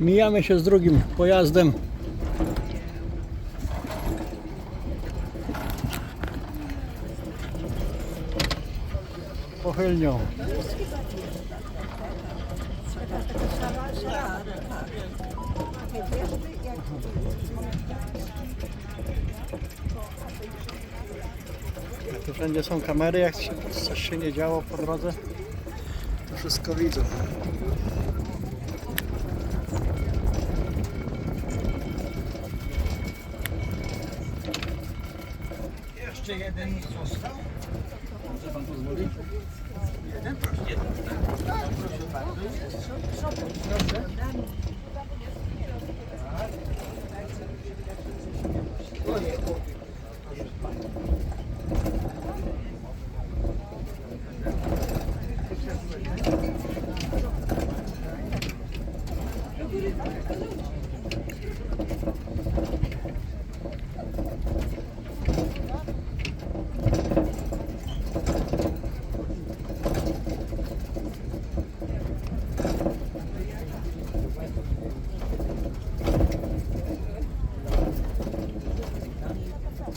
Mijamy się z drugim pojazdem. Pochylnią. Tu wszędzie są kamery, jak się, coś się nie działo po drodze, to wszystko widzą. Jeszcze jeden został. Może pan pozwoli? Jeden? Jeden. Tak, proszę bardzo. Proszę.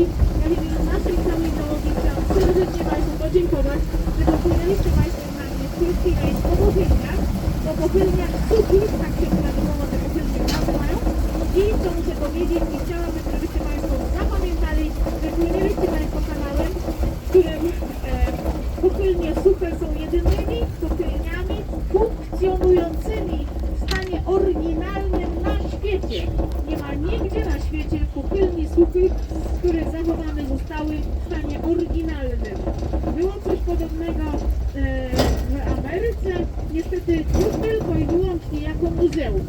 końcowi. Ja w imieniu naszej całej załogi chciałam serdecznie Państwu podziękować, że dopłynęliście Państwo na niemiecki rejs po pochylniach, po pochylniach suchych, tak się prawidłowo te pochylnie nazywają. I co muszę powiedzieć, i chciałabym, żebyście Państwo zapamiętali, że płynęliście Państwo kanałem, w którym e, pochylnie suche są jedynymi pochylniami funkcjonującymi w stanie oryginalnym na świecie. Nie ma nigdzie na świecie pochylni suchych, które zachowane zostały w stanie oryginalnym. Było coś podobnego e, w Ameryce, niestety już tylko i wyłącznie jako muzeum.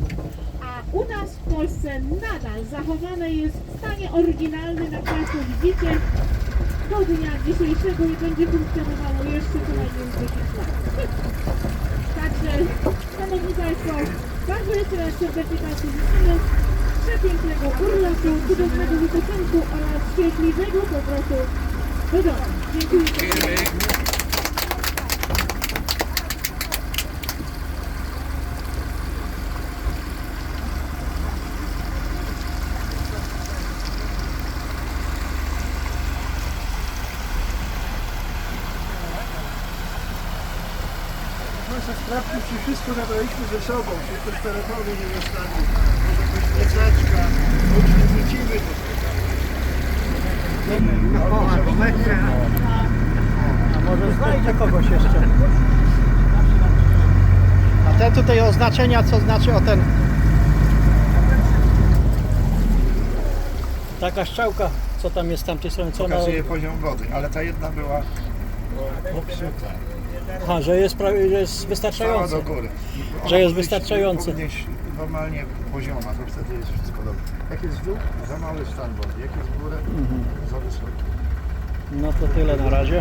A u nas w Polsce nadal zachowane jest w stanie oryginalnym, jak Państwo widzicie, do dnia dzisiejszego i będzie funkcjonowało jeszcze co najmniej 10 lat. Także, Szanowni Państwo, bardzo jeszcze raz serdecznie Państwu życzymy przepięknego urlopu, cudownego wypoczynku oraz szczęśliwego powrotu do domu. Dziękuję. Proszę sprawdzić, czy wszystko zabraliśmy ze sobą, czy ktoś telefonu nie zostawił, plecaczka, może wrócimy do A może znajdzie kogoś jeszcze. A te tutaj oznaczenia, co znaczy o ten... Taka szczałka, co tam jest z tamtej strony, co. Pokazuje poziom wody, ale ta jedna była popsuta. Aha, że jest, prawie, że jest Cała wystarczające. do góry. Że jest wystarczający. Powinniś normalnie pozioma, to wtedy jest wszystko dobrze. Jak jest w dół, za mały stan wody. Jak jest w górę, za wysoki. No to tyle na razie.